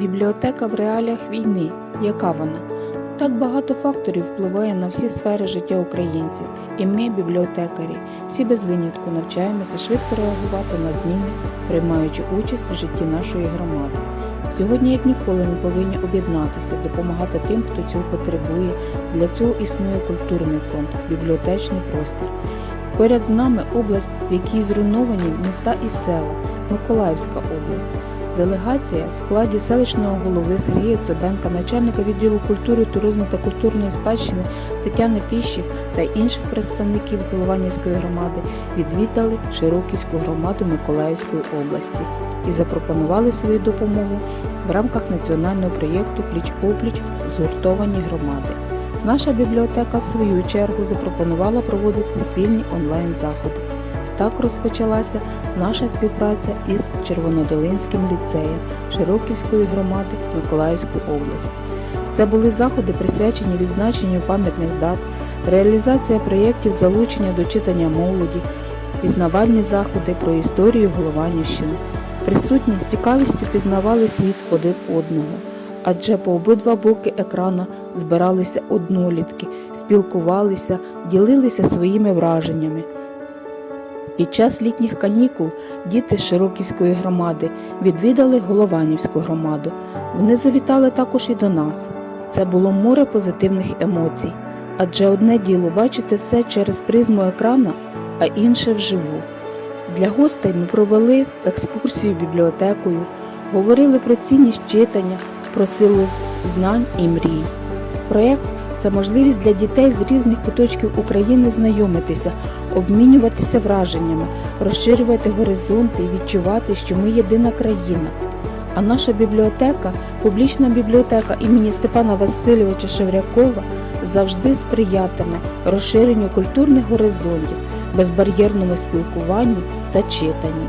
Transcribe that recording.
Бібліотека в реаліях війни. Яка вона? Так багато факторів впливає на всі сфери життя українців, і ми, бібліотекарі, всі без винятку навчаємося швидко реагувати на зміни, приймаючи участь в житті нашої громади. Сьогодні, як ніколи, ми повинні об'єднатися, допомагати тим, хто цього потребує. Для цього існує культурний фронт, бібліотечний простір. Поряд з нами область, в якій зруйновані міста і села, Миколаївська область. Делегація в складі селищного голови Сергія Цобенка, начальника відділу культури, туризму та культурної спадщини Тетяни Піщик та інших представників Голованівської громади відвідали Широківську громаду Миколаївської області і запропонували свою допомогу в рамках національного проєкту Пліч-опліч згуртовані громади. Наша бібліотека, в свою чергу, запропонувала проводити спільні онлайн-заходи. Так розпочалася наша співпраця із Червонодолинським ліцеєм Широківської громади Миколаївської області. Це були заходи, присвячені відзначенню пам'ятних дат, реалізація проєктів залучення до читання молоді, пізнавальні заходи про історію Голованівщини. Присутні з цікавістю пізнавали світ один одного, адже по обидва боки екрана збиралися однолітки, спілкувалися, ділилися своїми враженнями. Під час літніх канікул діти Широківської громади відвідали Голованівську громаду. Вони завітали також і до нас. Це було море позитивних емоцій, адже одне діло бачити все через призму екрана, а інше вживу. Для гостей ми провели екскурсію бібліотекою, говорили про цінність читання, про силу знань і мрій. Проєкт це можливість для дітей з різних куточків України знайомитися, обмінюватися враженнями, розширювати горизонти і відчувати, що ми єдина країна. А наша бібліотека, публічна бібліотека імені Степана Васильовича Шеврякова, завжди сприятиме розширенню культурних горизонтів, безбар'єрному спілкуванню та читанню.